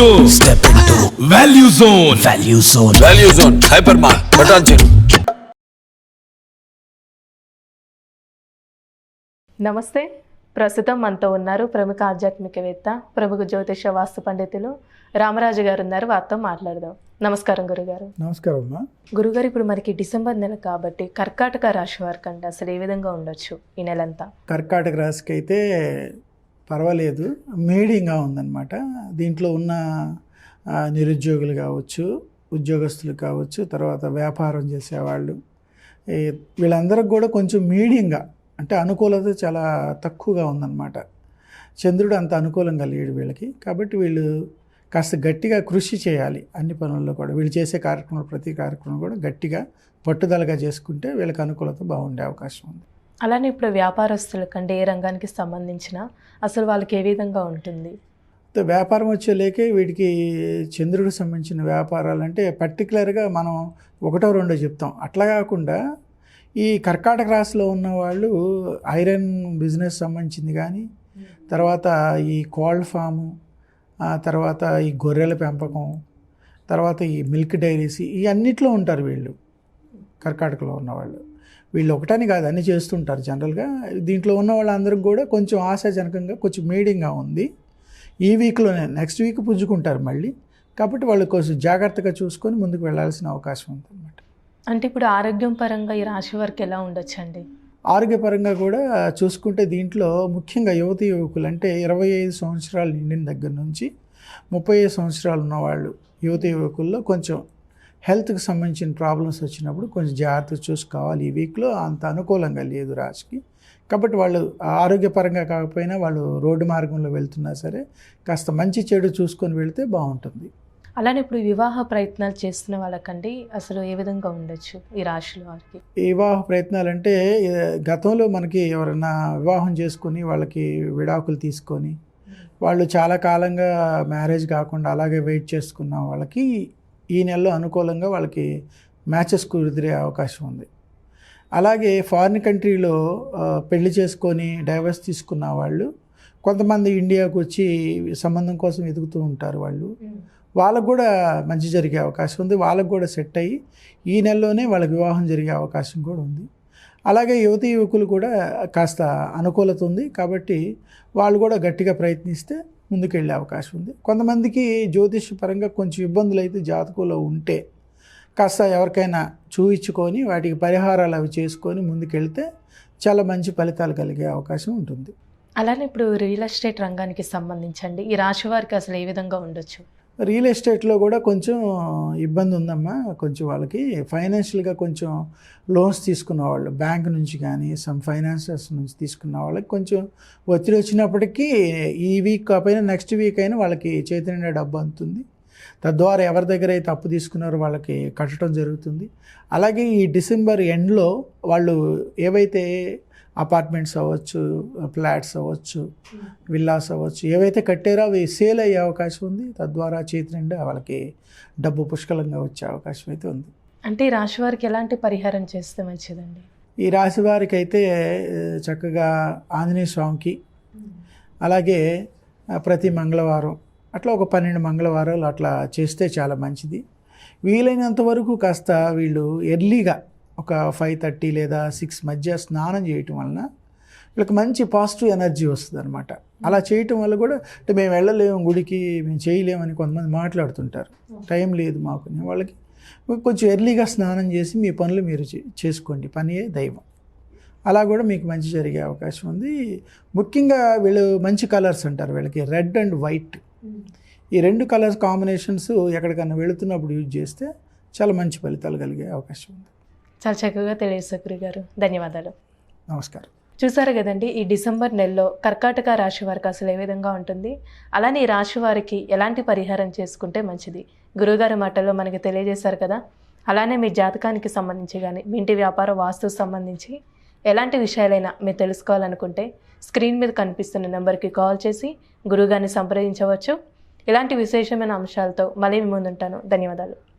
into Step into value zone. value zone. Value zone hyper మార్ బటాన్ చెరు నమస్తే. ప్రస్తుతం మనతో ఉన్నారు ప్రముఖ ఆధ్యాత్మికవేత్త ప్రముఖ జ్యోతిష వాస్తు పండితులు రామరాజు గారు ఉన్నారు. వారితో మాట్లాడదాం. నమస్కారం గురుగారు. నమస్కారం అమ్మా. గురుగారు ఇప్పుడు మనకి డిసెంబర్ నెల కాబట్టి కర్కాటక రాశి వారికి అంటే అసలు ఏ విధంగా ఉండొచ్చు ఈ నెలంతా? కర్కాటక రాశికి అయితే పర్వాలేదు. మీడియంగా ఉందన్నమాట. దీంట్లో ఉన్న నిరుద్యోగులు కావచ్చు ఉద్యోగస్తులు కావచ్చు తర్వాత వ్యాపారం చేసేవాళ్ళు వీళ్ళందరికి కూడా కొంచెం మీడియంగా అంటే అనుకూలత చాలా తక్కువగా ఉందన్నమాట. చంద్రుడు అంత అనుకూలంగా లేడు వీళ్ళకి. కాబట్టి వీళ్ళు కాస్త గట్టిగా కృషి చేయాలి అన్ని పనుల్లో కూడా. వీళ్ళు చేసే కార్యక్రమాలు ప్రతి కార్యక్రమం కూడా గట్టిగా పట్టుదలగా చేసుకుంటే వీళ్ళకి అనుకూలత బాగుండే అవకాశం ఉంది. అలానే ఇప్పుడు వ్యాపారస్తులకు అంటే ఏ రంగానికి సంబంధించిన అసలు వాళ్ళకి ఏ విధంగా ఉంటుంది? వ్యాపారం వచ్చే లేకే వీటికి చంద్రుడికి సంబంధించిన వ్యాపారాలు అంటే పర్టికులర్గా మనం ఒకటో రెండో చెప్తాం. అట్లా కాకుండా ఈ కర్కాటక రాశిలో ఉన్న వాళ్ళు ఐరన్ బిజినెస్ సంబంధించింది కానీ తర్వాత ఈ కోల్డ్ ఫాము తర్వాత ఈ గొర్రెల పెంపకం తర్వాత ఈ మిల్క్ డైరీస్ ఈ అన్నిట్లో ఉంటారు వీళ్ళు కర్కాటకలో ఉన్నవాళ్ళు వీళ్ళు ఒకటని కాదు అన్నీ చేస్తుంటారు జనరల్గా. దీంట్లో ఉన్న వాళ్ళందరికీ కూడా కొంచెం ఆశాజనకంగా కొంచెం మీడియంగా ఉంది. ఈ వీక్లోనే నెక్స్ట్ వీక్ పుంజుకుంటారు మళ్ళీ. కాబట్టి వాళ్ళు కొంచెం జాగ్రత్తగా చూసుకొని ముందుకు వెళ్ళాల్సిన అవకాశం ఉందన్నమాట. అంటే ఇప్పుడు ఆరోగ్యం పరంగా ఈ రాశి వారికి ఎలా ఉండొచ్చు అండి ఆరోగ్యపరంగా కూడా చూసుకుంటే దీంట్లో ముఖ్యంగా యువతి యువకులు అంటే ఇరవై ఐదు సంవత్సరాలు నిండిన దగ్గర నుంచి ముప్పై ఐదు సంవత్సరాలు ఉన్నవాళ్ళు యువతి యువకుల్లో కొంచెం హెల్త్కి సంబంధించిన ప్రాబ్లమ్స్ వచ్చినప్పుడు కొంచెం జాగ్రత్త చూసుకోవాలి. ఈ వీక్లో అంత అనుకూలంగా లేదు రాశికి కాబట్టి వాళ్ళు ఆరోగ్యపరంగా కాకపోయినా వాళ్ళు రోడ్డు మార్గంలో వెళ్తున్నా సరే కాస్త మంచి చెడు చూసుకొని వెళ్తే బాగుంటుంది. అలానే ఇప్పుడు వివాహ ప్రయత్నాలు చేస్తున్న వాళ్ళకండి అసలు ఏ విధంగా ఉండొచ్చు ఈ రాశుల వారికి? వివాహ ప్రయత్నాలు అంటే గతంలో మనకి ఎవరైనా వివాహం చేసుకొని వాళ్ళకి విడాకులు తీసుకొని వాళ్ళు చాలా కాలంగా మ్యారేజ్ కాకుండా అలాగే వెయిట్ చేసుకున్న వాళ్ళకి ఈ నెలలో అనుకూలంగా వాళ్ళకి మ్యాచెస్ కుదిరే అవకాశం ఉంది. అలాగే ఫారిన్ కంట్రీలో పెళ్ళి చేసుకొని డైవర్స్ తీసుకున్న వాళ్ళు కొంతమంది ఇండియాకు వచ్చి సంబంధం కోసం వెతుకుతూ ఉంటారు వాళ్ళు. వాళ్ళకు కూడా మంచి జరిగే అవకాశం ఉంది. వాళ్ళకు కూడా సెట్ అయ్యి ఈ నెలలోనే వాళ్ళకి వివాహం జరిగే అవకాశం కూడా ఉంది. అలాగే యువతి యువకులు కూడా కాస్త అనుకూలత ఉంది. కాబట్టి వాళ్ళు కూడా గట్టిగా ప్రయత్నిస్తే ముందుకెళ్ళే అవకాశం ఉంది. కొంతమందికి జ్యోతిష పరంగా కొంచెం ఇబ్బందులు అయితే జాతకంలో ఉంటే కాస్త ఎవరికైనా చూయించుకొని వాటికి పరిహారాలు అవి చేసుకొని ముందుకెళ్తే చాలా మంచి ఫలితాలు కలిగే అవకాశం ఉంటుంది. అలానే ఇప్పుడు రియల్ ఎస్టేట్ రంగానికి సంబంధించండి. ఈ రాశి వారికి అసలు ఏ విధంగా ఉండొచ్చు? రియల్ ఎస్టేట్లో కూడా కొంచెం ఇబ్బంది ఉందమ్మా కొంచెం వాళ్ళకి ఫైనాన్షియల్గా కొంచెం లోన్స్ తీసుకున్న వాళ్ళు బ్యాంక్ నుంచి కానీ సమ్ ఫైనాన్సర్స్ నుంచి తీసుకున్న వాళ్ళకి కొంచెం ఒత్తిడి వచ్చినప్పటికీ ఈ వీక్ కాకపోయినా నెక్స్ట్ వీక్ అయినా వాళ్ళకి చేతి నిండా డబ్బు అందుతుంది. తద్వారా ఎవరి దగ్గర అయితే అప్పు తీసుకున్నారో వాళ్ళకి కట్టడం జరుగుతుంది. అలాగే ఈ డిసెంబర్ ఎండ్లో వాళ్ళు ఏవైతే అపార్ట్మెంట్స్ అవ్వచ్చు ఫ్లాట్స్ అవ్వచ్చు విల్లాస్ అవ్వచ్చు ఏవైతే కట్టారో అవి సేల్ అయ్యే అవకాశం ఉంది. తద్వారా చేతి నిండా వాళ్ళకి డబ్బు పుష్కలంగా వచ్చే అవకాశం అయితే ఉంది. అంటే ఈ రాశి వారికి ఎలాంటి పరిహారం చేస్తే మంచిదండి? ఈ రాశి వారికి అయితే చక్కగా ఆంజనేయ స్వామికి అలాగే ప్రతి మంగళవారం అట్లా ఒక పన్నెండు మంగళవారాలు అట్లా చేస్తే చాలా మంచిది. వీలైనంత వరకు కాస్త వీళ్ళు ఎర్లీగా ఒక ఫైవ్ థర్టీ లేదా సిక్స్ మధ్య స్నానం చేయటం వలన వీళ్ళకి మంచి పాజిటివ్ ఎనర్జీ వస్తుంది అనమాట అలా చేయటం వల్ల కూడా అంటే మేము వెళ్ళలేము గుడికి మేము చేయలేమని కొంతమంది మాట్లాడుతుంటారు. టైం లేదు మాకు వాళ్ళకి. కొంచెం ఎర్లీగా స్నానం చేసి మీ పనులు మీరు చే- చేసుకోండి. పనియే దైవం. అలా కూడా మీకు మంచి జరిగే అవకాశం ఉంది. ముఖ్యంగా వీళ్ళు మంచి కలర్స్ అంటారు వీళ్ళకి. Red and white. ఈ రెండు కలర్స్ కాంబినేషన్స్ ఎక్కడికన్నా వెళుతున్నప్పుడు యూజ్ చేస్తే చాలా మంచి ఫలితాలు కలిగే అవకాశం ఉంది. చాలా చక్కగా తెలియజేశారు గారు. ధన్యవాదాలు. నమస్కారం. చూసారు కదండి ఈ డిసెంబర్ నెలలో కర్కాటక రాశి వారికి అసలు ఏ విధంగా ఉంటుంది? అలానే ఈ రాశి వారికి ఎలాంటి పరిహారం చేసుకుంటే మంచిది? గురువుగారి మాటల్లో మనకి తెలియజేశారు కదా. అలానే మీ జాతకానికి సంబంధించి కానీ మీ ఇంటి వ్యాపార వాస్తుకు సంబంధించి ఎలాంటి విషయాలైనా మీరు తెలుసుకోవాలనుకుంటే స్క్రీన్ మీద కనిపిస్తున్న నెంబర్కి కాల్ చేసి గురువుగారిని సంప్రదించవచ్చు. ఇలాంటి విశేషమైన అంశాలతో మళ్ళీ మీ ముందుంటాను. ధన్యవాదాలు.